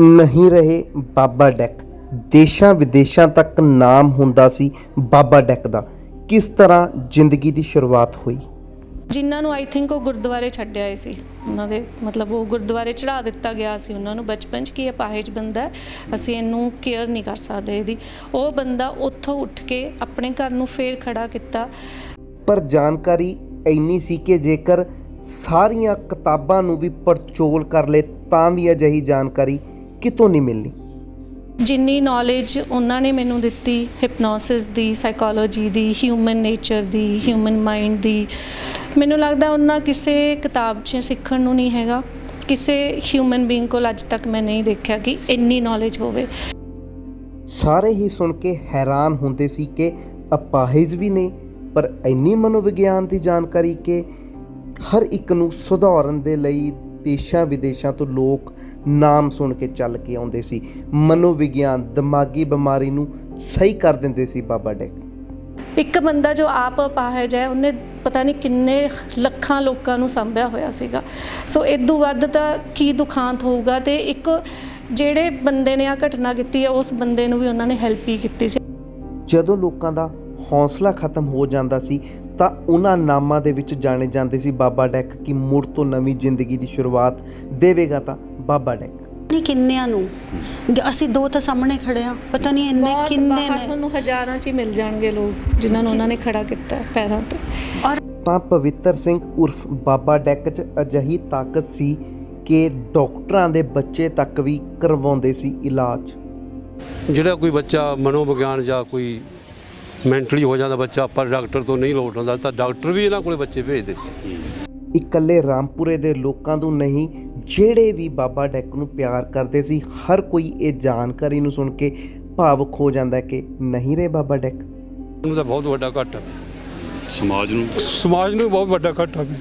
ਨਹੀਂ ਰਹੇ ਬਾਬਾ ਡੈਕ। ਦੇਸ਼ਾਂ ਵਿਦੇਸ਼ਾਂ ਤੱਕ ਨਾਮ ਹੁੰਦਾ ਸੀ ਬਾਬਾ ਡੈਕ ਦਾ। ਕਿਸ ਤਰ੍ਹਾਂ ਜ਼ਿੰਦਗੀ ਦੀ ਸ਼ੁਰੂਆਤ ਹੋਈ? ਜਿਨ੍ਹਾਂ ਨੂੰ ਆਈ ਥਿੰਕ ਉਹ ਗੁਰਦੁਆਰੇ ਛੱਡ ਆਏ ਸੀ। ਉਹਨਾਂ ਦੇ ਮਤਲਬ ਉਹ ਗੁਰਦੁਆਰੇ ਚੜਾ ਦਿੱਤਾ ਗਿਆ ਸੀ ਉਹਨਾਂ ਨੂੰ। ਬਚਪਨ 'ਚ ਕਿ ਇਹ ਪਾਹਿਜ ਬੰਦਾ ਅਸੀਂ ਇਹਨੂੰ ਕੇਅਰ ਨਹੀਂ ਕਰ ਸਕਦੇ ਇਹਦੀ। ਉਹ ਬੰਦਾ ਉੱਥੋਂ ਉੱਠ ਕੇ ਆਪਣੇ ਘਰ ਨੂੰ ਫੇਰ ਖੜਾ ਕੀਤਾ। ਪਰ ਜਾਣਕਾਰੀ ਇੰਨੀ ਸੀ ਕਿ ਜੇਕਰ ਸਾਰੀਆਂ ਕਿਤਾਬਾਂ ਨੂੰ ਵੀ ਪੜਚੋਲ ਕਰ ਲੇ ਤਾਂ ਵੀ ਅਜਿਹੀ ਜਾਣਕਾਰੀ ਕਿਤੋਂ ਨਹੀਂ ਮਿਲਣੀ? ਜਿੰਨੀ ਨੌਲੇਜ ਉਹਨਾਂ ਨੇ ਮੈਨੂੰ ਦਿੱਤੀ ਹਿਪਨੋਸਿਸ ਦੀ ਸਾਈਕੋਲੋਜੀ ਦੀ ਹਿਊਮਨ ਨੇਚਰ ਦੀ ਹਿਊਮਨ ਮਾਈਂਡ ਦੀ ਮੈਨੂੰ ਲੱਗਦਾ ਉਹਨਾਂ ਕਿਸੇ ਕਿਤਾਬ 'ਚ ਸਿੱਖਣ ਨੂੰ ਨਹੀਂ ਹੈਗਾ। ਕਿਸੇ ਹਿਊਮਨ ਬੀਇੰਗ ਕੋਲ ਅੱਜ ਤੱਕ ਮੈਂ ਨਹੀਂ ਦੇਖਿਆ ਕਿ ਇੰਨੀ ਨੌਲੇਜ ਹੋਵੇ। ਸਾਰੇ ਹੀ ਸੁਣ ਕੇ ਹੈਰਾਨ ਹੁੰਦੇ ਸੀ ਕਿ ਅਪਾਹਿਜ ਵੀ ਨੇ ਪਰ ਇੰਨੀ ਮਨੋਵਿਗਿਆਨ ਦੀ ਜਾਣਕਾਰੀ ਕਿ ਹਰ ਇੱਕ ਨੂੰ ਸੁਧਾਰਨ ਦੇ ਲਈ ਦੇਸ਼ਾਂ ਵਿਦੇਸ਼ਾਂ ਤੋਂ ਲੋਕ ਨਾਮ ਸੁਣ ਕੇ ਚੱਲ ਕੇ ਆਉਂਦੇ ਸੀ। ਮਨੋਵਿਗਿਆਨ ਦਿਮਾਗੀ ਬਿਮਾਰੀ ਨੂੰ ਸਹੀ ਕਰ ਦਿੰਦੇ ਸੀ ਬਾਬਾ ਡੈਕ। ਇੱਕ ਬੰਦਾ ਜੋ ਆਪ ਅਪਾਹਜ ਹੈ ਉਹਨੇ ਪਤਾ ਨਹੀਂ ਕਿੰਨੇ ਲੱਖਾਂ ਲੋਕਾਂ ਨੂੰ ਸੰਭਿਆ ਹੋਇਆ ਸੀਗਾ। ਸੋ ਇਦੋਂ ਵੱਧ ਤਾਂ ਕੀ ਦੁਖਾਂਤ ਹੋਊਗਾ ਤੇ ਇੱਕ ਜਿਹੜੇ ਬੰਦੇ ਨੇ ਆ ਘਟਨਾ ਕੀਤੀ ਹੈ ਉਸ ਬੰਦੇ ਨੂੰ ਵੀ ਉਹਨਾਂ ਨੇ ਹੈਲਪ ਹੀ ਕੀਤੀ ਸੀ। ਜਦੋਂ ਲੋਕਾਂ ਦਾ ਹੌਸਲਾ ਖਤਮ ਹੋ ਜਾਂਦਾ ਸੀ ਤਾਂ ਉਹਨਾਂ ਨਾਮਾਂ ਦੇ ਵਿੱਚ ਜਾਣੇ ਜਾਂਦੇ ਸੀ ਬਾਬਾ ਡੈਕ ਕਿ ਮੁੜ ਤੋਂ ਨਵੀਂ ਜ਼ਿੰਦਗੀ ਦੀ ਸ਼ੁਰੂਆਤ ਦੇਵੇਗਾ ਤਾਂ ਬਾਬਾ ਡੈਕ। ਨਹੀਂ ਕਿੰਨਿਆਂ ਨੂੰ। ਅਸੀਂ ਦੋ ਤਾਂ ਸਾਹਮਣੇ ਖੜੇ ਆ ਪਤਾ ਨਹੀਂ ਇੰਨੇ ਕਿੰਨੇ ਨੇ। ਤੁਹਾਨੂੰ ਹਜ਼ਾਰਾਂ 'ਚ ਹੀ ਮਿਲ ਜਾਣਗੇ ਲੋਕ ਜਿਨ੍ਹਾਂ ਨੂੰ ਉਹਨਾਂ ਨੇ ਖੜਾ ਕੀਤਾ ਪੈਰਾਂ ਤੇ। ਔਰ ਤਾਂ ਪਵਿੱਤਰ ਸਿੰਘ ਉਰਫ ਬਾਬਾ ਡੈਕ 'ਚ ਅਜਿਹੀ ਤਾਕਤ ਸੀ ਕਿ ਡਾਕਟਰਾਂ ਦੇ ਬੱਚੇ ਤੱਕ ਵੀ ਕਰਵਾਉਂਦੇ ਸੀ ਇਲਾਜ। ਜਿਹੜਾ ਕੋਈ ਬੱਚਾ ਮਨੋਵਿਗਿਆਨ ਜਾਂ ਕੋਈ ਮੈਂਟਲੀ ਹੋ ਜਾਂਦਾ ਬੱਚਾ ਪਰ ਡਾਕਟਰ ਤੋਂ ਨਹੀਂ ਲੋਟ ਆਉਂਦਾ ਤਾਂ ਡਾਕਟਰ ਵੀ ਇਹਨਾਂ ਕੋਲੇ ਬੱਚੇ ਭੇਜਦੇ ਸੀ। ਇਕੱਲੇ ਰਾਮਪੁਰੇ ਦੇ ਲੋਕਾਂ ਨੂੰ ਨਹੀਂ ਜਿਹੜੇ ਵੀ ਬਾਬਾ ਡੈਕ ਨੂੰ ਪਿਆਰ ਕਰਦੇ ਸੀ ਹਰ ਕੋਈ ਇਹ ਜਾਣਕਾਰੀ ਨੂੰ ਸੁਣ ਕੇ ਭਾਵੁਕ ਹੋ ਜਾਂਦਾ ਕਿ ਨਹੀਂ ਰਹੇ ਬਾਬਾ ਡੈਕ। ਉਹਨੂੰ ਤਾਂ ਬਹੁਤ ਵੱਡਾ ਘਾਟਾ ਸਮਾਜ ਨੂੰ? ਸਮਾਜ ਨੂੰ ਬਹੁਤ ਵੱਡਾ ਘਾਟਾ ਵੀ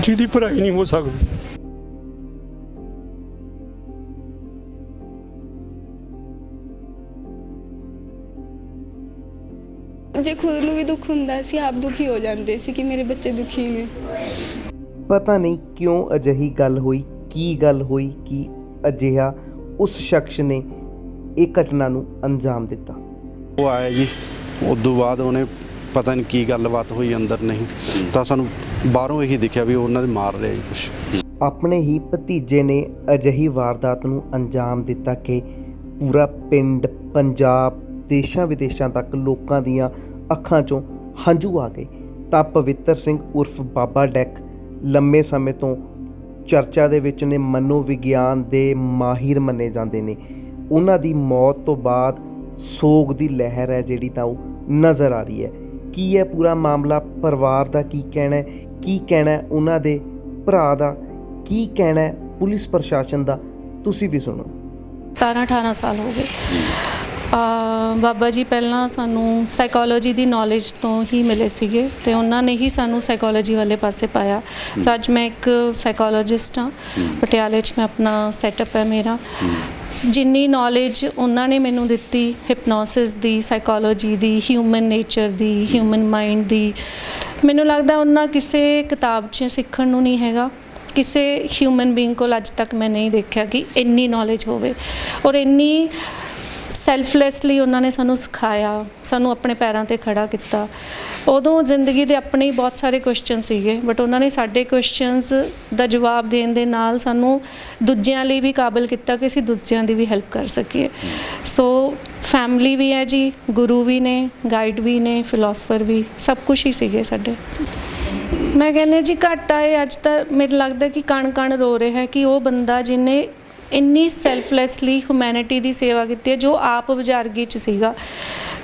ਜਿਹਦੀ ਭਰਾਈ ਨਹੀਂ ਹੋ ਸਕਦੀ। ਜੇ ਖੁਦ ਨੂੰ ਵੀ ਦੁੱਖ ਹੁੰਦਾ ਸੀ ਆਪ ਦੁਖੀ ਹੋ ਜਾਂਦੇ ਸੀ ਕਿ ਮੇਰੇ ਬੱਚੇ ਦੁਖੀ ਨੇ। ਪਤਾ ਨਹੀਂ ਕਿਉਂ ਅਜਿਹੀ ਗੱਲ ਹੋਈ ਕੀ ਗੱਲ ਹੋਈ ਕਿ ਅਜਿਹਾ ਉਸ ਸ਼ਖਸ ਨੇ ਇਹ ਘਟਨਾ ਨੂੰ ਅੰਜਾਮ ਦਿੱਤਾ। ਉਹ ਆਇਆ ਜੀ ਉਦੋਂ ਬਾਅਦ ਉਹਨੇ ਪਤਾ ਨਹੀਂ ਕੀ ਗੱਲਬਾਤ ਹੋਈ ਅੰਦਰ ਨਹੀਂ ਤਾਂ ਸਾਨੂੰ ਬਾਹਰੋਂ ਇਹੀ ਦਿਖਿਆ ਵੀ ਉਹਨਾਂ ਦੇ ਮਾਰ ਰਿਹਾ ਜੀ ਕੁਛ। ਆਪਣੇ ਹੀ ਭਤੀਜੇ ਨੇ ਅਜਿਹੀ ਵਾਰਦਾਤ ਨੂੰ ਅੰਜਾਮ ਦਿੱਤਾ ਕਿ ਪੂਰਾ ਪਿੰਡ ਪੰਜਾਬ ਦੇਸ਼ਾਂ ਵਿਦੇਸ਼ਾਂ ਤੱਕ ਲੋਕਾਂ ਦੀਆਂ ਅੱਖਾਂ 'ਚੋਂ ਹੰਝੂ ਆ ਗਏ। ਤਾਂ ਪਵਿੱਤਰ ਸਿੰਘ ਉਰਫ ਬਾਬਾ ਡੈਕ ਲੰਮੇ ਸਮੇਂ ਤੋਂ ਚਰਚਾ ਦੇ ਵਿੱਚ ਨੇ, ਮਨੋਵਿਗਿਆਨ ਦੇ ਮਾਹਿਰ ਮੰਨੇ ਜਾਂਦੇ ਨੇ। ਉਹਨਾਂ ਦੀ ਮੌਤ ਤੋਂ ਬਾਅਦ ਸੋਗ ਦੀ ਲਹਿਰ ਹੈ ਜਿਹੜੀ ਤਾਂ ਉਹ ਨਜ਼ਰ ਆ ਰਹੀ ਹੈ। ਕੀ ਹੈ ਪੂਰਾ ਮਾਮਲਾ ਪਰਿਵਾਰ ਦਾ ਕੀ ਕਹਿਣਾ ਹੈ? ਕੀ ਕਹਿਣਾ ਹੈ ਉਹਨਾਂ ਦੇ ਭਰਾ ਦਾ? ਕੀ ਕਹਿਣਾ ਹੈ ਪੁਲਿਸ ਪ੍ਰਸ਼ਾਸਨ ਦਾ? ਤੁਸੀਂ ਵੀ ਸੁਣੋ। 17 18 ਸਾਲ ਹੋ ਗਏ। ਅ ਬਾਬਾ ਜੀ ਪਹਿਲਾਂ ਸਾਨੂੰ ਸਾਈਕੋਲੋਜੀ ਦੀ ਨੌਲੇਜ ਤੋਂ ਹੀ ਮਿਲੇ ਸੀਗੇ ਤੇ ਉਹਨਾਂ ਨੇ ਹੀ ਸਾਨੂੰ ਸਾਈਕੋਲੋਜੀ ਵਾਲੇ ਪਾਸੇ ਪਾਇਆ। ਸੋ ਅੱਜ ਮੈਂ ਇੱਕ ਸਾਈਕੋਲੋਜਿਸਟ ਹਾਂ। ਪਟਿਆਲੇ 'ਚ ਮੈਂ ਆਪਣਾ ਸੈਟਅਪ ਹੈ ਮੇਰਾ। ਜਿੰਨੀ ਨੌਲੇਜ ਉਹਨਾਂ ਨੇ ਮੈਨੂੰ ਦਿੱਤੀ ਹਿਪਨੋਸਿਸ ਦੀ ਸਾਈਕੋਲੋਜੀ ਦੀ ਹਿਊਮਨ ਨੇਚਰ ਦੀ ਹਿਊਮਨ ਮਾਈਂਡ ਦੀ ਮੈਨੂੰ ਲੱਗਦਾ ਉਹਨਾਂ ਕਿਸੇ ਕਿਤਾਬ 'ਚ ਸਿੱਖਣ ਨੂੰ ਨਹੀਂ ਹੈਗਾ। ਕਿਸੇ ਹਿਊਮਨ ਬੀਇੰਗ ਕੋਲ ਅੱਜ ਤੱਕ ਮੈਂ ਨਹੀਂ ਦੇਖਿਆ ਕਿ ਇੰਨੀ ਨੌਲੇਜ ਹੋਵੇ। ਔਰ ਇੰਨੀ ਸੈਲਫਲੈਸਲੀ ਉਹਨਾਂ ਨੇ ਸਾਨੂੰ ਸਿਖਾਇਆ, ਸਾਨੂੰ ਆਪਣੇ ਪੈਰਾਂ ਤੇ ਖੜਾ ਕੀਤਾ। ਉਦੋਂ ਜ਼ਿੰਦਗੀ ਦੇ ਆਪਣੇ ਹੀ ਬਹੁਤ ਸਾਰੇ ਕੁਐਸਚਨ ਸੀਗੇ ਬਟ ਉਹਨਾਂ ਨੇ ਸਾਡੇ ਕੁਐਸਚਨਸ ਦਾ ਜਵਾਬ ਦੇਣ ਦੇ ਨਾਲ ਸਾਨੂੰ ਦੂਜਿਆਂ ਲਈ ਵੀ ਕਾਬਲ ਕੀਤਾ ਕਿ ਅਸੀਂ ਦੂਜਿਆਂ ਦੀ ਵੀ ਹੈਲਪ ਕਰ ਸਕੀਏ। ਸੋ ਫੈਮਿਲੀ ਵੀ ਹੈ ਜੀ, ਗੁਰੂ ਵੀ ਨੇ ਗਾਈਡ ਵੀ ਨੇ ਫਿਲਾਸਫਰ ਵੀ, ਸਭ ਕੁਝ ਹੀ ਸੀਗੇ ਸਾਡੇ। ਮੈਂ ਕਹਿੰਦੇ ਜੀ, ਘੱਟ ਆਏ, ਅੱਜ ਤਾਂ ਮੈਨੂੰ ਲੱਗਦਾ ਕਿ ਕਣ ਕਣ ਰੋ ਰਿਹਾ ਹੈ ਕਿ ਉਹ ਬੰਦਾ ਜਿਹਨੇ ਇੰਨੀ ਸੈਲਫਲੈਸਲੀ ਹਿਊਮੈਨਿਟੀ ਦੀ ਸੇਵਾ ਕੀਤੀ ਹੈ, ਜੋ ਆਪ ਬੁਝਾਰਗੀ ਚ ਸੀਗਾ।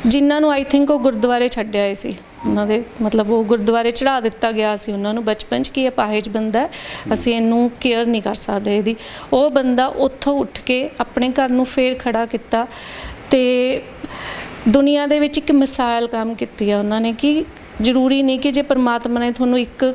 ਜਿਨ੍ਹਾਂ ਨੂੰ ਆਈ ਥਿੰਕ ਉਹ ਗੁਰਦੁਆਰੇ ਛੱਡਿਆ ਆਏ ਸੀ। ਉਹਨਾਂ ਦੇ ਮਤਲਬ ਉਹ ਗੁਰਦੁਆਰੇ ਚੜਾ ਦਿੱਤਾ ਗਿਆ ਸੀ ਉਹਨਾਂ ਨੂੰ। ਬਚਪਨ ਚ ਕਿ ਇਹ ਪਾਹਿਜ ਬੰਦਾ ਅਸੀਂ ਇਹਨੂੰ ਕੇਅਰ ਨਹੀਂ ਕਰ ਸਕਦੇ ਇਹਦੀ। ਉਹ ਬੰਦਾ ਉੱਥੋਂ ਉੱਠ ਕੇ ਆਪਣੇ ਘਰ ਨੂੰ ਫੇਰ ਖੜਾ ਕੀਤਾ ਤੇ ਦੁਨੀਆ ਦੇ ਵਿੱਚ ਇੱਕ ਮਿਸਾਲ ਕੰਮ ਕੀਤੀ ਹੈ ਉਹਨਾਂ ਨੇ ਕਿ ਜ਼ਰੂਰੀ ਨਹੀਂ ਕਿ ਜੇ ਪਰਮਾਤਮਾ ਨੇ ਤੁਹਾਨੂੰ ਇੱਕ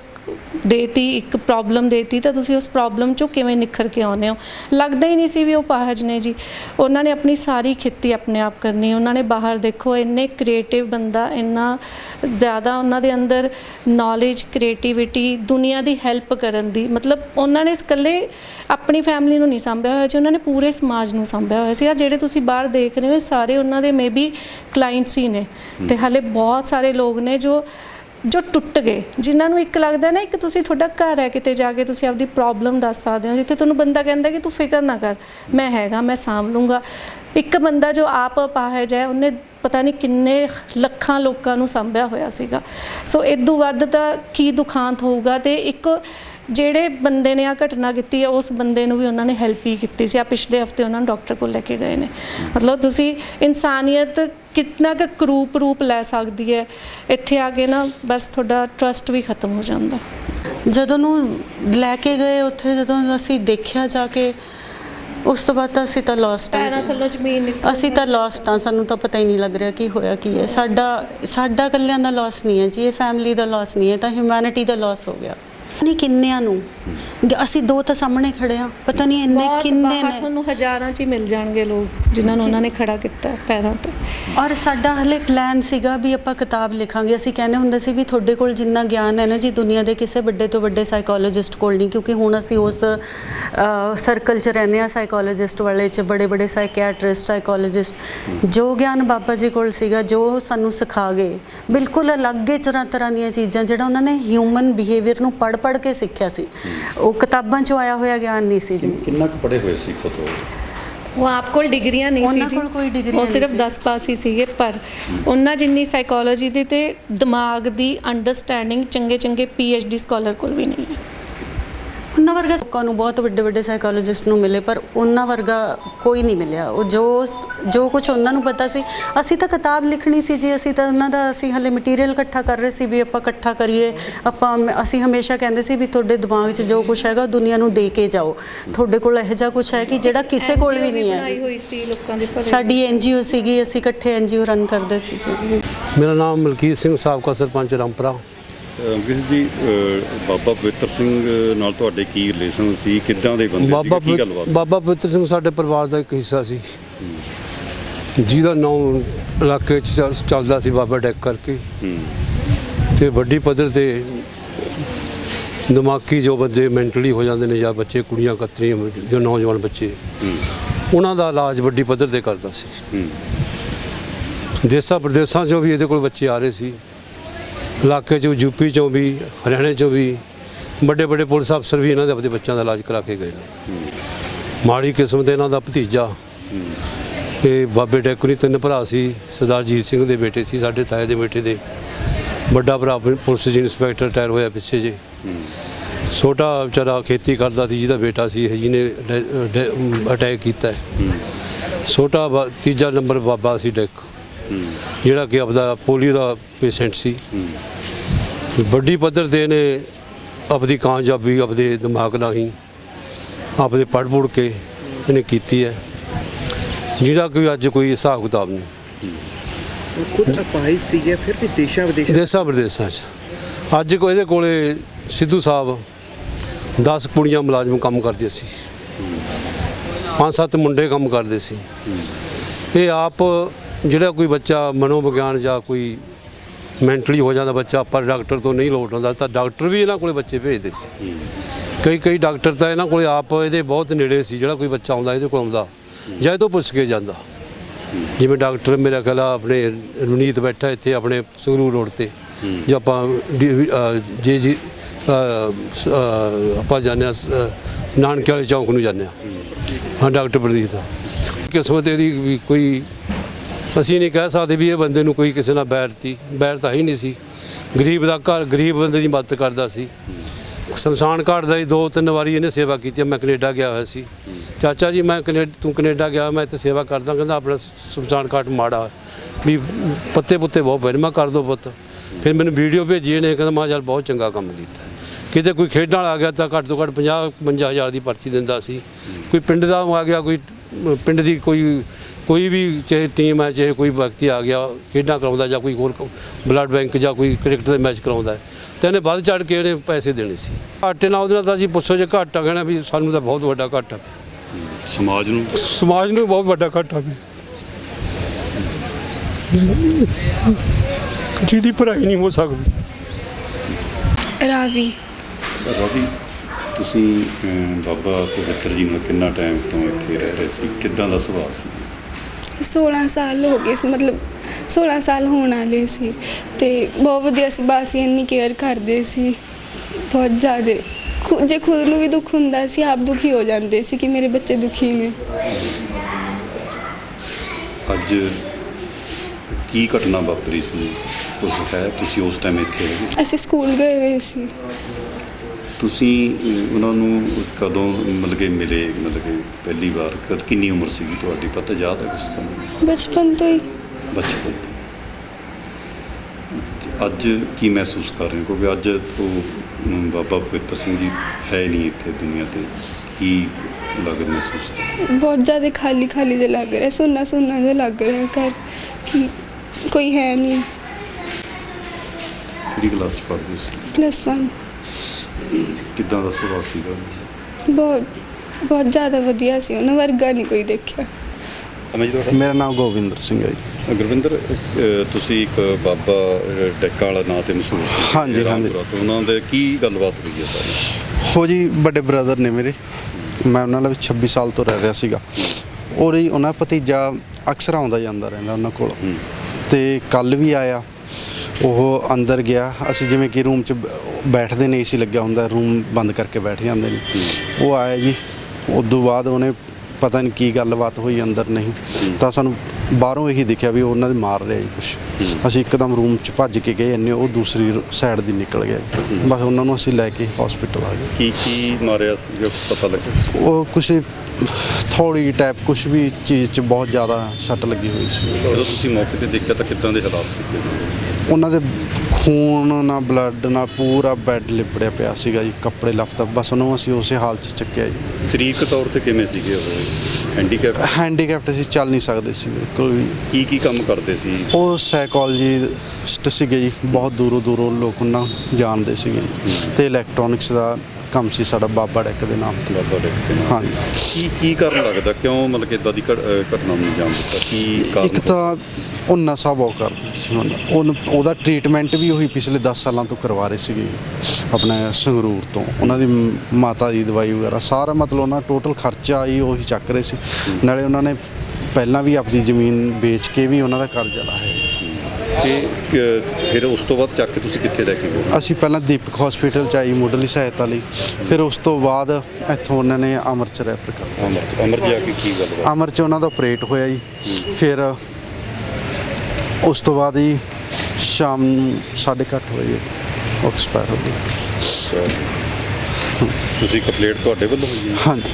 ਦੇਤੀ, ਇੱਕ ਪ੍ਰੋਬਲਮ ਦੇਤੀ, ਤਾਂ ਤੁਸੀਂ ਉਸ ਪ੍ਰੋਬਲਮ ਚੋਂ ਕਿਵੇਂ ਨਿਖਰ ਕੇ ਆਉਂਦੇ ਹੋ? ਲੱਗਦਾ ਹੀ ਨਹੀਂ ਸੀ ਵੀ ਉਹ ਪਾਹਜ ਨੇ ਜੀ। ਉਹਨਾਂ ਨੇ ਆਪਣੀ ਸਾਰੀ ਖੇਤੀ ਆਪਣੇ ਆਪ ਕਰਨੀ, ਉਹਨਾਂ ਨੇ ਬਾਹਰ ਦੇਖੋ, ਇੰਨੇ ਕ੍ਰੀਏਟਿਵ ਬੰਦਾ, ਇੰਨਾ ਜ਼ਿਆਦਾ ਉਹਨਾਂ ਦੇ ਅੰਦਰ ਨੌਲੇਜ ਕ੍ਰੀਏਟੀਵਿਟੀ ਦੁਨੀਆ ਦੀ ਹੈਲਪ ਕਰਨ ਦੀ। ਮਤਲਬ ਉਹਨਾਂ ਨੇ ਇਕੱਲੇ ਆਪਣੀ ਫੈਮਿਲੀ ਨੂੰ ਨਹੀਂ ਸੰਭਿਆ ਹੋਇਆ ਜੀ, ਉਹਨਾਂ ਨੇ ਪੂਰੇ ਸਮਾਜ ਨੂੰ ਸੰਭਿਆ ਹੋਇਆ ਸੀ। ਆ ਜਿਹੜੇ ਤੁਸੀਂ ਬਾਹਰ ਦੇਖ ਰਹੇ ਹੋ ਸਾਰੇ ਉਹਨਾਂ ਦੇ ਮੇਬੀ ਕਲਾਇੰਟਸ ਹੀ ਨੇ। ਤੇ ਹਲੇ ਬਹੁਤ ਸਾਰੇ ਲੋਕ ਨੇ ਜੋ ਜੋ ਟੁੱਟ ਗਏ, ਜਿਨ੍ਹਾਂ ਨੂੰ ਇੱਕ ਲੱਗਦਾ ਨਾ ਇੱਕ ਤੁਸੀਂ ਤੁਹਾਡਾ ਘਰ ਹੈ ਕਿਤੇ ਜਾ ਕੇ ਤੁਸੀਂ ਆਪਦੀ ਪ੍ਰੋਬਲਮ ਦੱਸ ਸਕਦੇ ਹੋ, ਜਿੱਥੇ ਤੁਹਾਨੂੰ ਬੰਦਾ ਕਹਿੰਦਾ ਕਿ ਤੂੰ ਫਿਕਰ ਨਾ ਕਰ, ਮੈਂ ਹੈਗਾ, ਮੈਂ ਸਾਂਭ ਲੂੰਗਾ। ਇੱਕ ਬੰਦਾ ਜੋ ਆਪ ਅਪਾਹਜ ਹੈ, ਉਹਨੇ ਪਤਾ ਨਹੀਂ ਕਿੰਨੇ ਲੱਖਾਂ ਲੋਕਾਂ ਨੂੰ ਸੰਭਿਆ ਹੋਇਆ ਸੀਗਾ। ਸੋ ਇਦੋਂ ਵੱਧ ਤਾਂ ਕੀ ਦੁਖਾਂਤ ਹੋਊਗਾ ਤੇ ਇੱਕ ਜਿਹੜੇ ਬੰਦੇ ਨੇ ਆ ਘਟਨਾ ਕੀਤੀ ਹੈ ਉਸ ਬੰਦੇ ਨੂੰ ਵੀ ਉਹਨਾਂ ਨੇ ਹੈਲਪ ਹੀ ਕੀਤੀ ਸੀ। ਆ ਪਿਛਲੇ ਹਫ਼ਤੇ ਉਹਨਾਂ ਨੂੰ ਡਾਕਟਰ ਕੋਲ ਲੈ ਕੇ ਗਏ ਨੇ। ਮਤਲਬ ਤੁਸੀਂ ਇਨਸਾਨੀਅਤ ਕਿੰਨਾ ਕੁ ਕਰੂਪ ਰੂਪ ਲੈ ਸਕਦੀ ਹੈ ਇੱਥੇ ਆ ਕੇ ਨਾ ਬਸ ਤੁਹਾਡਾ ਟਰਸਟ ਵੀ ਖਤਮ ਹੋ ਜਾਂਦਾ। ਜਦੋਂ ਨੂੰ ਲੈ ਕੇ ਗਏ ਉੱਥੇ ਜਦੋਂ ਅਸੀਂ ਦੇਖਿਆ ਜਾ ਕੇ ਉਸ ਤੋਂ ਬਾਅਦ ਤਾਂ ਅਸੀਂ ਤਾਂ ਲੋਸਟ ਹਾਂ ਪੈਰਾਂ ਜੀ। ਥੱਲੋਂ ਜ਼ਮੀਨ ਨਿਕਲ ਅਸੀਂ ਤਾਂ ਲੋਸਟ ਹਾਂ ਸਾਨੂੰ ਤਾਂ ਪਤਾ ਹੀ ਨਹੀਂ ਲੱਗ ਰਿਹਾ ਕੀ ਹੋਇਆ ਕੀ ਹੈ। ਸਾਡਾ ਸਾਡਾ ਇਕੱਲਿਆਂ ਦਾ ਲਾਸ ਨਹੀਂ ਹੈ ਜੀ ਇਹ ਫੈਮਿਲੀ ਦਾ ਲਾਸ ਨਹੀਂ ਹੈ ਤਾਂ ਹਿਊਮੈਨਿਟੀ ਦਾ ਲਾਸ ਹੋ ਗਿਆ। ਨਹੀਂ ਕਿੰਨਿਆਂ ਨੂੰ? ਅਸੀਂ ਦੋ ਤਾਂ ਸਾਹਮਣੇ ਖੜੇ ਆ ਪਤਾ ਨਹੀਂ ਇੰਨੇ ਕਿੰਨੇ ਨੇ। ਤੁਹਾਨੂੰ ਹਜ਼ਾਰਾਂ ਚ ਹੀ ਮਿਲ ਜਾਣਗੇ ਲੋਕ ਜਿਨ੍ਹਾਂ ਨੂੰ ਉਹਨਾਂ ਨੇ ਖੜਾ ਕੀਤਾ ਪੈਰਾਂ ਤੇ। ਔਰ ਸਾਡਾ ਹਲੇ ਪਲਾਨ ਸੀਗਾ ਵੀ ਆਪਾਂ ਕਿਤਾਬ ਲਿਖਾਂਗੇ। ਅਸੀਂ ਕਹਿੰਦੇ ਹੁੰਦੇ ਸੀ ਵੀ ਤੁਹਾਡੇ ਕੋਲ ਜਿੰਨਾ ਗਿਆਨ ਹੈ ਨਾ ਜੀ ਦੁਨੀਆ ਦੇ ਕਿਸੇ ਵੱਡੇ ਤੋਂ ਵੱਡੇ ਸਾਈਕੋਲੋਜਿਸਟ ਕੋਲ ਨਹੀਂ ਕਿਉਂਕਿ ਹੁਣ ਅਸੀਂ ਉਸ ਸਰਕਲ 'ਚ ਰਹਿੰਦੇ ਆ ਸਾਈਕੋਲੋਜਿਸਟ ਵਾਲੇ 'ਚ ਬੜੇ ਬੜੇ ਸਾਈਕੀਆਟ੍ਰਿਸਟ ਸਾਈਕੋਲੋਜਿਸਟ ਜੋ ਗਿਆਨ ਬਾਬਾ ਜੀ ਕੋਲ ਸੀਗਾ ਜੋ ਸਾਨੂੰ ਸਿਖਾ ਗਏ ਬਿਲਕੁਲ ਅਲੱਗ ਤਰ੍ਹਾਂ ਤਰ੍ਹਾਂ ਦੀਆਂ ਚੀਜ਼ਾਂ ਜਿਹੜਾ ਉਹਨਾਂ ਨੇ ਹਿਊਮਨ ਬਿਹੇਵੀਅਰ ਨੂੰ ਪੜ੍ਹ ਪੜ੍ਹ ਕੇ ਸਿੱਖਿਆ ਸੀ। ਉਹ ਕਿਤਾਬਾਂ 'ਚੋਂ ਆਇਆ ਹੋਇਆ ਗਿਆਨ ਨਹੀਂ ਸੀ ਜੀ। ਕਿੰਨਾ ਕੁ ਪੜ੍ਹੇ ਹੋਏ ਸੀ ਖੁਦ ਉਹ? ਉਹ ਆਪ ਕੋਲ ਡਿਗਰੀਆਂ ਨਹੀਂ ਸੀ ਉਹਨਾਂ ਜੀ। ਕੋਲ ਕੋਈ ਡਿਗਰੀਆਂ ਉਹ ਨਹੀਂ ਸਿਰਫ ਸੀ। 10 ਪਾਸ ਹੀ ਸੀਗੇ ਪਰ ਉਹਨਾਂ ਜਿੰਨੀ ਸਾਈਕੋਲੋਜੀ ਦੀ ਤੇ ਦਿਮਾਗ ਦੀ ਅੰਡਰਸਟੈਂਡਿੰਗ ਚੰਗੇ ਚੰਗੇ ਡੀ ਸਕਾਲਰ ਕੋਲ ਵੀ ਨਹੀਂ ਹੈ। ਉਹਨਾਂ ਵਰਗਾ ਲੋਕਾਂ ਨੂੰ ਬਹੁਤ ਵੱਡੇ ਵੱਡੇ ਸਾਈਕੋਲੋਜਿਸਟ ਨੂੰ ਮਿਲੇ ਪਰ ਉਹਨਾਂ ਵਰਗਾ ਕੋਈ ਨਹੀਂ ਮਿਲਿਆ। ਉਹ ਜੋ ਜੋ ਕੁਝ ਉਹਨਾਂ ਨੂੰ ਪਤਾ ਸੀ ਅਸੀਂ ਤਾਂ ਕਿਤਾਬ ਲਿਖਣੀ ਸੀ ਜੀ ਅਸੀਂ ਤਾਂ ਉਹਨਾਂ ਦਾ ਅਸੀਂ ਹਲੇ ਮਟੀਰੀਅਲ ਇਕੱਠਾ ਕਰ ਰਹੇ ਸੀ ਵੀ ਆਪਾਂ ਇਕੱਠਾ ਕਰੀਏ। ਆਪਾਂ ਅਸੀਂ ਹਮੇਸ਼ਾ ਕਹਿੰਦੇ ਸੀ ਵੀ ਤੁਹਾਡੇ ਦਿਮਾਗ 'ਚ ਜੋ ਕੁਝ ਹੈਗਾ ਉਹ ਦੁਨੀਆ ਨੂੰ ਦੇ ਕੇ ਜਾਓ। ਤੁਹਾਡੇ ਕੋਲ ਇਹੋ ਜਿਹਾ ਕੁਝ ਹੈ ਕਿ ਜਿਹੜਾ ਕਿਸੇ ਕੋਲ ਵੀ ਨਹੀਂ ਹੈ। ਸਾਡੀ ਐਨਜੀਓ ਸੀਗੀ ਅਸੀਂ ਇਕੱਠੇ ਐਨਜੀਓ ਰਨ ਕਰਦੇ ਸੀ ਜੀ। ਮੇਰਾ ਨਾਮ ਮਲਕੀਤ ਸਿੰਘ ਸਾਬਕਾ ਸਰਪੰਚ ਰਾਮਪੁਰਾ। ਵੀਰ ਜੀ ਅਹ, ਬਾਬਾ ਪਵਿੱਤਰ ਸਿੰਘ ਨਾਲ ਤੁਹਾਡੇ ਕੀ ਰਿਲੇਸ਼ਨ ਸੀ? ਕਿੱਦਾਂ ਦੇ ਬੰਦੇ ਬਾਬਾ ਸੀ ਕੀ ਗੱਲਬਾਤ ਪਵਿ- ਬਾਬਾ ਪਵਿੱਤਰ ਸਿੰਘ ਸਾਡੇ ਪਰਿਵਾਰ ਦਾ ਇੱਕ ਹਿੱਸਾ ਸੀ। ਜਿਹਦਾ ਨਾਮ ਇਲਾਕੇ 'ਚ ਚੱਲ- ਚੱਲਦਾ ਸੀ ਬਾਬਾ ਡੈਕ ਕਰਕੇ। ਤੇ ਵੱਡੀ ਪੱਧਰ ਤੇ ਦਿਮਾਗੀ ਜੋ ਬੰਦੇ ਮੈਂਟਲੀ ਹੋ ਜਾਂਦੇ ਨੇ ਜਾਂ ਬੱਚੇ ਕੁੜੀਆਂ ਕਤਰੀਆਂ ਜੋ ਨੌਜਵਾਨ ਬੱਚੇ ਉਹਨਾਂ ਦਾ ਇਲਾਜ ਵੱਡੀ ਪੱਧਰ ਤੇ ਕਰਦਾ ਸੀ। ਦੇਸਾਂ ਪ੍ਰਦੇਸਾਂ ਚੋਂ ਵੀ ਇਹਦੇ ਕੋਲ ਬੱਚੇ ਆ ਰਹੇ ਸੀ। ਇਲਾਕੇ ਚੋਂ ਯੂਪੀ ਚੋਂ ਵੀ, ਹਰਿਆਣੇ ਚੋਂ ਵੀ, ਵੱਡੇ ਵੱਡੇ ਪੁਲਿਸ ਅਫਸਰ ਵੀ ਇਹਨਾਂ ਦੇ ਆਪਣੇ ਬੱਚਿਆਂ ਦਾ ਇਲਾਜ ਕਰਾ ਕੇ ਗਏ ਨੇ। ਮਾੜੀ ਕਿਸਮ ਦੇ ਇਹਨਾਂ ਦਾ ਭਤੀਜਾ। ਇਹ ਬਾਬੇ ਡੈਕੂਰੀ ਤਿੰਨ ਭਰਾ ਸੀ, ਸਰਦਾਰ ਜੀਤ ਸਿੰਘ ਦੇ ਬੇਟੇ ਸੀ, ਸਾਡੇ ਤਾਏ ਦੇ ਬੇਟੇ ਦੇ। ਵੱਡਾ ਭਰਾ ਪੁਲਿਸ ਜੀ ਇੰਸਪੈਕਟਰ ਰਿਟਾਇਰ ਹੋਇਆ ਪਿੱਛੇ ਜੇ। ਛੋਟਾ ਵਿਚਾਰਾ ਖੇਤੀ ਕਰਦਾ ਸੀ, ਜਿਹਦਾ ਬੇਟਾ ਸੀ, ਇਹ ਜਿਹਨੇ ਅਟੈਕ ਕੀਤਾ। ਛੋਟਾ ਤੀਜਾ ਨੰਬਰ ਬਾਬਾ ਸੀ ਡੈਕ। ਜਿਹੜਾ ਕਿ ਆਪਦਾ ਪੋਲੀਓ ਦਾ ਪੇਸ਼ੈਂਟ ਸੀ। ਵੱਡੀ ਪੱਧਰ ਤੇ ਇਹਨੇ ਆਪਦੀ ਕਾਮਯਾਬੀ ਆਪਦੇ ਦਿਮਾਗ ਨਾਲ ਹੀ ਆਪਦੇ ਪੜ੍ਹ ਪੁੜ ਕੇ ਇਹਨੇ ਕੀਤੀ ਹੈ। ਜਿਹਦਾ ਕੋਈ ਅੱਜ ਕੋਈ ਹਿਸਾਬ ਕਿਤਾਬ ਨਹੀਂ। ਖੁਦ ਅਪਾਹਿਜ ਸੀਗੇ ਫਿਰ ਵੀ ਦੇਸ਼ਾਂ ਵਿਦੇਸ਼ਾਂ ਦੇਸਾਂ 'ਚ ਅੱਜ ਕੋ ਇਹਦੇ ਕੋਲੇ ਸਿੱਧੂ ਸਾਹਿਬ 10 ਕੁੜੀਆਂ ਮੁਲਾਜ਼ਮ ਕੰਮ ਕਰਦੇ ਸੀ। ਪੰਜ ਸੱਤ ਮੁੰਡੇ ਕੰਮ ਕਰਦੇ ਸੀ। ਇਹ ਆਪ ਜਿਹੜਾ ਕੋਈ ਬੱਚਾ ਮਨੋਵਿਗਿਆਨ ਜਾਂ ਕੋਈ ਮੈਂਟਲੀ ਹੋ ਜਾਂਦਾ ਬੱਚਾ, ਪਰ ਡਾਕਟਰ ਤੋਂ ਨਹੀਂ ਲੋਟ ਹੁੰਦਾ, ਤਾਂ ਡਾਕਟਰ ਵੀ ਇਹਨਾਂ ਕੋਲੇ ਬੱਚੇ ਭੇਜਦੇ ਸੀ। ਕਈ ਕਈ ਡਾਕਟਰ ਤਾਂ ਇਹਨਾਂ ਕੋਲੇ ਆਪ ਇਹਦੇ ਬਹੁਤ ਨੇੜੇ ਸੀ, ਜਿਹੜਾ ਕੋਈ ਬੱਚਾ ਆਉਂਦਾ, ਇਹਦੇ ਕੋਲ ਆਉਂਦਾ ਜਾਂ ਇਹ ਤੋਂ ਪੁੱਛ ਕੇ ਜਾਂਦਾ। ਜਿਵੇਂ ਡਾਕਟਰ ਮੇਰਾ ਖਿਆਲ ਆ, ਆਪਣੇ ਰੁਨੀਤ ਬੈਠਾ ਇੱਥੇ ਆਪਣੇ ਸੰਗਰੂਰ ਰੋਡ ਤੇ, ਜੇ ਆਪਾਂ ਡੀ- ਜੇ, ਜੀ ਆਪਾਂ ਜਾਂਦੇ ਹਾਂ, ਸ- ਨਾਨਕੇ ਵਾਲੇ ਚੌਂਕ ਨੂੰ ਜਾਂਦੇ ਹਾਂ। ਹਾਂ, ਡਾਕਟਰ ਪ੍ਰਦੀਪ ਦਾ। ਕਿਸਮਤ ਇਹਦੀ ਕੋਈ ਅਸੀਂ ਨਹੀਂ ਕਹਿ ਸਕਦੇ ਵੀ ਇਹ ਬੰਦੇ ਨੂੰ ਕੋਈ ਕਿਸੇ ਨਾਲ ਬੈਰ ਤੀ, ਬੈਰ ਤਾਂ ਹੀ ਨਹੀਂ ਸੀ। ਗਰੀਬ ਦਾ ਘਰ, ਗਰੀਬ ਬੰਦੇ ਦੀ ਮਦਦ ਕਰਦਾ ਸੀ। ਸ਼ਮਸ਼ਾਨ ਘਾਟ ਦਾ ਹੀ ਦੋ ਤਿੰਨ ਵਾਰੀ ਇਹਨੇ ਸੇਵਾ ਕੀਤੀ, ਮੈਂ ਕੈਨੇਡਾ ਗਿਆ ਹੋਇਆ ਸੀ। ਚਾਚਾ ਜੀ, ਮੈਂ ਕੈਨੇ, ਤੂੰ ਕੈਨੇਡਾ ਗਿਆ, ਮੈਂ ਇੱਥੇ ਸੇਵਾ ਕਰਦਾ, ਕਹਿੰਦਾ ਆਪਣਾ ਸ਼ਮਸ਼ਾਨ ਘਾਟ ਮਾੜਾ, ਵੀ ਪੱਤੇ ਪੁੱਤੇ ਬਹੁਤ ਪਏ ਨੇ, ਮੈਂ ਕਰ ਦੋ ਪੁੱਤ। ਫਿਰ ਮੈਨੂੰ ਵੀਡੀਓ ਭੇਜੀ ਇਹਨੇ, ਕਹਿੰਦਾ ਮਾ ਯਾਰ ਬਹੁਤ ਚੰਗਾ ਕੰਮ ਕੀਤਾ। ਕਿਤੇ ਕੋਈ ਖੇਡਾਂ ਵਾਲਾ ਆ ਗਿਆ ਤਾਂ ਘੱਟ ਤੋਂ ਘੱਟ 50 ਹਜ਼ਾਰ ਦੀ ਪਰਚੀ ਦਿੰਦਾ ਸੀ। ਕੋਈ ਪਿੰਡ ਦਾ ਆ ਗਿਆ, ਕੋਈ ਪਿੰਡ ਦੀ ਕੋਈ ਕੋਈ ਵੀ ਚਾਹੇ ਟੀਮ ਹੈ ਚਾਹੇ ਕੋਈ ਵਿਅਕਤੀ ਆ ਗਿਆ ਖੇਡਾਂ ਕਰਾਉਂਦਾ ਜਾਂ ਕੋਈ ਹੋਰ ਬਲੱਡ ਬੈਂਕ ਜਾਂ ਕੋਈ ਕ੍ਰਿਕਟ ਦੇ ਮੈਚ ਕਰਾਉਂਦਾ ਤੇ ਇਹਨੇ ਵੱਧ ਚੜ ਕੇ ਇਹਨੇ ਪੈਸੇ ਦੇਣੇ ਸੀ। ਘਾਟੇ ਨਾਲ ਉਹਦੇ ਨਾਲ ਤਾਂ ਜੀ ਪੁੱਛੋ ਜੇ ਘਾਟਾ ਕਹਿਣਾ ਵੀ ਸਾਨੂੰ ਤਾਂ ਬਹੁਤ ਵੱਡਾ ਘਾਟਾ ਸਮਾਜ ਨੂੰ? ਸਮਾਜ ਨੂੰ ਵੀ ਬਹੁਤ ਵੱਡਾ ਘਾਟਾ ਪਿਆ। ਜਿਹਦੀ ਭਰਾਈ ਨਹੀਂ ਹੋ ਸਕਦੀ। ਰਾਵੀ। ਰਵੀ? ਤੁਸੀਂ ਅਮ, ਬਾਬਾ ਪਵਿੱਤਰ ਜੀ ਨਾਲ ਕਿੰਨਾ ਟਾਈਮ ਤੋਂ ਇੱਥੇ ਰਹਿ ਰਹੇ ਸੀ? ਕਿੱਦਾਂ ਦਾ ਸੁਭਾਅ ਸੀ? 16 ਸਾਲ ਹੋ ਗਏ ਸੀ ਮਤਲਬ 16 ਸਾਲ ਹੋਣ ਵਾਲੇ ਸੀ ਤੇ ਬਹੁਤ ਵਧੀਆ ਸੁਭਾਅ ਸੀ ਇੰਨੀ ਕੇਅਰ ਕਰਦੇ ਸੀ। ਬਹੁਤ ਜ਼ਿਆਦਾ ਖੁ- ਜੇ ਖੁਦ ਨੂੰ ਵੀ ਦੁੱਖ ਹੁੰਦਾ ਸੀ ਆਪ ਦੁਖੀ ਹੋ ਜਾਂਦੇ ਸੀ ਕਿ ਮੇਰੇ ਬੱਚੇ ਦੁਖੀ ਨੇ। ਅੱਜ ਕੀ ਘਟਨਾ ਵਾਪਰੀ ਸੀ? ਕੁਝ ਹੈ? ਤੁਸੀਂ ਉਸ ਟਾਈਮ ਇੱਥੇ ਹੈਗੇ ਅਸੀਂ ਸਕੂਲ ਗਏ ਹੋਏ ਸੀ। ਤੁਸੀਂ ਉਹਨਾਂ ਨੂੰ ਕਦੋਂ ਮਤਲਬ ਕਿ ਮਿਲੇ ਮਤਲਬ ਕਿ ਪਹਿਲੀ ਵਾਰ? ਕਦ ਕਿੰਨੀ ਉਮਰ ਸੀਗੀ ਤੁਹਾਡੀ? ਪਤਾ ਯਾਦ ਹੈ ਕੁਛ ਤੁਹਾਨੂੰ? ਬਚਪਨ ਤੋਂ ਹੀ। ਬਚਪਨ ਤੋਂ। ਅੱਜ ਕੀ ਮਹਿਸੂਸ ਕਰ ਰਹੇ ਹੋ? ਕਿਉਂਕਿ ਅੱਜ ਉਹ ਅਮ, ਬਾਬਾ ਪਵਿੱਤਰ ਸਿੰਘ ਜੀ ਹੈ ਨਹੀਂ ਇੱਥੇ ਦੁਨੀਆ ਤੇ। ਕੀ ਲੱਗ ਮਹਿਸੂਸ ਕਰ ਰਹੇ ਹੋ? ਬਹੁਤ ਜ਼ਿਆਦਾ ਖਾਲੀ ਖਾਲੀ ਜਿਹਾ ਲੱਗ ਰਿਹਾ ਸੁੰਨਾ ਸੁੰਨਾ ਜਿਹਾ ਲੱਗ ਰਿਹਾ ਘਰ ਕਿ ਕੋਈ ਹੈ ਨਹੀਂ। ਕਿਹੜੀ ਕਲਾਸ ਚ ਪੜ੍ਹਦੇ ਸੀ? ਪਲੱਸ 1 ਕਿੱਦਾਂ ਦਾ ਸੁਭਾਅ ਸੀਗਾ ਬਹੁਤ ਬਹੁਤ ਜ਼ਿਆਦਾ ਵਧੀਆ ਸੀ। ਉਹਨਾਂ ਵਰਗਾ ਨਹੀਂ ਕੋਈ ਦੇਖਿਆ। ਸਮਝ ਤੁਹਾਡਾ। ਮੇਰਾ ਨਾਮ ਗੋਬਿੰਦਰ ਸਿੰਘ ਹੈ ਜੀ। ਗੁਰਵਿੰਦਰ ਅਹ, ਤੁਸੀਂ ਇੱਕ ਬਾਬਾ ਅਹ, ਡੈਕਾ ਵਾਲਾ ਨਾਂ ਤੇ ਮਸ਼ਹੂਰ ਸੀ। ਹਾਂਜੀ, ਹਾਂਜੀ। ਰਾਮਪੁਰਾ ਤੋਂ ਉਹਨਾਂ ਦੇ ਕੀ ਗੱਲਬਾਤ ਹੋਈ ਹੈ ਸਾਰੀ? ਹੋ ਜੀ ਵੱਡੇ ਬ੍ਰਦਰ ਨੇ ਮੇਰੇ। ਮੈਂ ਉਹਨਾਂ ਨਾਲ 26 ਸਾਲ ਤੋਂ ਰਹਿ ਰਿਹਾ ਸੀਗਾ। ਔਰ ਹੀ ਉਹਨਾਂ ਦਾ ਭਤੀਜਾ ਅਕਸਰ ਆਉਂਦਾ ਜਾਂਦਾ ਰਹਿੰਦਾ ਉਹਨਾਂ ਕੋਲ। ਤੇ ਕੱਲ ਵੀ ਆਇਆ। ਉਹ ਅੰਦਰ ਗਿਆ। ਅਸੀਂ ਜਿਵੇਂ ਕਿ ਰੂਮ 'ਚ ਬ- ਬੈਠਦੇ ਨਹੀਂ ਸੀ ਲੱਗਿਆ ਹੁੰਦਾ ਰੂਮ ਬੰਦ ਕਰਕੇ ਬੈਠ ਜਾਂਦੇ ਨੇ। ਉਹ ਆਇਆ ਜੀ ਉਦੋਂ ਬਾਅਦ ਉਹਨੇ ਪਤਾ ਨਹੀਂ ਕੀ ਗੱਲਬਾਤ ਹੋਈ ਅੰਦਰ ਨਹੀਂ। ਤਾਂ ਸਾਨੂੰ ਬਾਹਰੋਂ ਇਹੀ ਦਿਖਿਆ ਵੀ ਉਹ ਉਹਨਾਂ ਦੇ ਮਾਰ ਰਿਹਾ ਜੀ ਕੁਛ। ਅਸੀਂ ਇੱਕਦਮ ਰੂਮ 'ਚ ਭੱਜ ਕੇ ਗਏ ਇੰਨੇ ਉਹ ਦੂਸਰੀ ਸਾਈਡ ਦੀ ਨਿਕਲ ਗਿਆ। ਬਸ ਉਹਨਾਂ ਨੂੰ ਅਸੀਂ ਲੈ ਕੇ ਹਸਪੀਟਲ ਆ ਗਏ। ਕੀ ਕੀ ਮਾਰਿਆ ਸੀ ਜੋ ਪਤਾ ਲੱਗਿਆ? ਉਹ ਕੁਛ ਥੋੜੀ ਟਾਈਪ ਕੁਛ ਵੀ ਚੀਜ਼ 'ਚ ਬਹੁਤ ਜ਼ਿਆਦਾ ਸੱਟ ਲੱਗੀ ਹੋਈ ਸੀ। ਜਦੋਂ ਤੁਸੀਂ ਮੌਕੇ ਤੇ ਦੇਖਿਆ ਤਾਂ ਕਿੱਦਾਂ ਦੇ ਹਾਲਾਤ ਸੀ? ਉਹਨਾਂ ਦੇ ਖੂਨ ਨਾਲ ਬਲੱਡ ਨਾਲ ਪੂਰਾ ਬੈੱਡ ਲਿਬੜਿਆ ਪਿਆ ਸੀਗਾ ਜੀ ਕੱਪੜੇ ਲੱਫਤਾ ਬਸ ਉਹਨੂੰ ਅਸੀਂ ਉਸੇ ਹਾਲ 'ਚ ਚੱਕਿਆ ਜੀ। ਸਰੀਰਕ ਤੌਰ ਤੇ ਕਿਵੇਂ ਸੀਗੇ ਉਹ? ਹੈਂਡੀਕੈਪ ਹੈਂਡੀਕੈਪਟ ਅਸੀਂ ਚੱਲ ਨਹੀਂ ਸਕਦੇ ਸੀ ਬਿਲਕੁਲ ਵੀ। ਕੀ ਕੀ ਕੰਮ ਕਰਦੇ ਸੀ? ਉਹ ਸਾਈਕੋਲੋਜਿਸਟ ਸੀਗੇ ਜੀ ਬਹੁਤ ਦੂਰੋਂ ਦੂਰੋਂ ਲੋਕ ਉਹਨਾਂ ਨੂੰ ਜਾਣਦੇ ਸੀਗੇ ਤੇ ਇਲੈਕਟ੍ਰੋਨਿਕਸ ਦਾ ਕੰਮ ਸੀ ਸਾਡਾ ਬਾਬਾ ਡੈਕ ਦੇ ਨਾਮ ਤੇ। ਬਾਬਾ ਡੈਕ ਦੇ ਨਾਲ ਹਾਂਜੀ। ਕੀ ਕੀ ਕਾਰਨ ਲੱਗਦਾ? ਕਿਉਂ ਮਤਲਬ ਕਿ ਇਦਾਂ ਦੀ ਘਟ- ਅਹ ਘਟਨਾ ਨੂੰ ਅੰਜਾਮ ਦਿੱਤਾ? ਕੀ ਕਾਰਨ ਇੱਕ ਤਾਂ ਉਹ ਨਸ਼ਾ ਬਹੁਤ ਕਰਦੀ ਸੀ ਹੁਣ। ਉਹਨੂੰ ਉਹਦਾ ਟ੍ਰੀਟਮੈਂਟ ਵੀ ਉਹੀ ਪਿਛਲੇ 10 ਸਾਲਾਂ ਤੋਂ ਕਰਵਾ ਰਹੇ ਸੀਗੇ। ਆਪਣੇ ਸੰਗਰੂਰ ਤੋਂ। ਉਹਨਾਂ ਦੀ ਮ- ਮਾਤਾ ਦੀ ਦਵਾਈ ਵਗੈਰਾ ਸਾਰਾ ਮਤਲਬ ਉਹਨਾਂ ਟੋਟਲ ਖਰਚਾ ਹੀ ਉਹੀ ਚੱਕ ਰਹੇ ਸੀ। ਨਾਲੇ ਉਹਨਾਂ ਨੇ ਪਹਿਲਾਂ ਵੀ ਆਪਣੀ ਜ਼ਮੀਨ ਵੇਚ ਕੇ ਵੀ ਉਹਨਾਂ ਦਾ ਕਰਜ਼ਾ ਲਾਇਆ। ਤੇ ਫਿਰ ਉਸ ਤੋਂ ਬਾਅਦ ਚੱਕ ਕੇ ਤੁਸੀਂ ਕਿੱਥੇ ਲੈ ਕੇ ਗਏ? ਅਸੀਂ ਪਹਿਲਾਂ ਦੀਪਕ ਹਸਪੀਟਲ ਚ ਆਈ ਮੁੱਢਲੀ ਸਹਾਇਤਾ ਲਈ। ਫਿਰ ਉਸ ਤੋਂ ਬਾਅਦ ਇੱਥੋਂ ਉਹਨਾਂ ਨੇ ਅਮਰ ਚ ਰੈਫਰ ਕਰ ਅਮਰ ਅਮਰ ਜੀ ਆ ਕੇ ਕੀ ਗੱਲ ਬਾਤ ਅਮਰ ਚ ਉਹਨਾਂ ਦਾ ਆਪਰੇਟ ਹੋਇਆ ਜੀ। ਫਿਰ ਉਸ ਤੋਂ ਬਾਅਦ ਹੀ ਸ਼ਾਮ ਨੂੰ 8:30 ਵਜੇ ਐਕਸਪਾਇਰ ਹੋ ਗਏ ਤੁਸੀਂ ਕੰਪਲੀਟ ਤੁਹਾਡੇ ਵੱਲੋਂ ਹੋਈ ਹੈ? ਹਾਂਜੀ।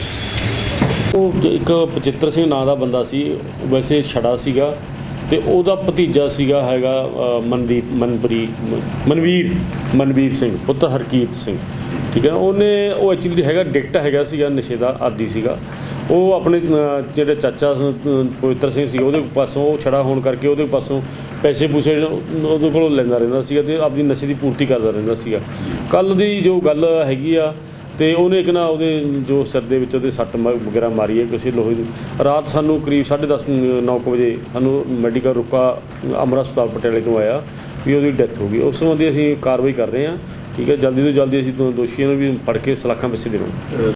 ਉਹ ਇੱਕ ਬਚਿੱਤਰ ਸਿੰਘ ਨਾਂ ਦਾ ਬੰਦਾ ਸੀ ਵੈਸੇ ਛੜਾ ਸੀਗਾ। ਤੇ ਉਹਦਾ ਭਤੀਜਾ ਸੀਗਾ ਹੈਗਾ ਮਨਦੀਪ ਮਨਪਰੀ ਮ- ਮਨਵੀਰ ਮਨਵੀਰ ਸਿੰਘ ਪੁੱਤਰ ਹਰਕੀਰਤ ਸਿੰਘ। ਠੀਕ ਹੈ, ਉਹਨੇ, ਉਹ ਐਕਚੁਅਲੀ ਹੈਗਾ, ਡਿਕਟ ਹੈਗਾ ਸੀਗਾ, ਨਸ਼ੇ ਦਾ ਆਦੀ ਸੀਗਾ। ਉਹ ਆਪਣੇ ਜਿਹੜੇ ਚਾਚਾ ਸ- ਪਵਿੱਤਰ ਸਿੰਘ ਸੀ ਉਹਦੇ ਪਾਸੋਂ ਉਹ ਛੜਾ ਹੋਣ ਕਰਕੇ ਉਹਦੇ ਪਾਸੋਂ ਪੈਸੇ ਪੂਸੇ ਉਹਦੇ ਕੋਲੋਂ ਲੈਂਦਾ ਰਹਿੰਦਾ ਸੀਗਾ ਤੇ ਆਪਦੀ ਨਸ਼ੇ ਦੀ ਪੂਰਤੀ ਕਰਦਾ ਰਹਿੰਦਾ ਸੀਗਾ। ਕੱਲ ਦੀ ਜੋ ਗੱਲ ਹੈਗੀ ਆ ਤੇ ਉਹਨੇ ਇੱਕ ਨਾ ਉਹਦੇ ਜੋ ਸਿਰ ਦੇ ਵਿੱਚ ਉਹਦੇ ਸੱਟ ਮ- ਵਗੈਰਾ ਮਾਰੀ ਹੈ ਕਿਸੇ ਲੋਹੇ ਦੀ। ਰਾਤ ਸਾਨੂੰ ਕਰੀਬ 10:30 9 ਵਜੇ ਸਾਨੂੰ ਮੈਡੀਕਲ ਰੁਕਾ, ਅਮਰਾ ਹਸਪਤਾਲ ਪਟਿਆਲੇ ਤੋਂ ਆਇਆ ਵੀ ਉਹਦੀ ਡੈਥ ਹੋ ਗਈ। ਉਸ ਸੰਬੰਧੀ ਅਸੀਂ ਕਾਰਵਾਈ ਕਰ ਰਹੇ ਹਾਂ। ਠੀਕ ਹੈ, ਜਲਦੀ ਤੋਂ ਜਲਦੀ ਅਸੀਂ ਦੋ- ਦੋਸ਼ੀਆਂ ਨੂੰ ਵੀ ਫੜ ਕੇ ਸਲਾਖਾਂ ਪਿੱਛੇ ਦੇਵਾਂਗੇ।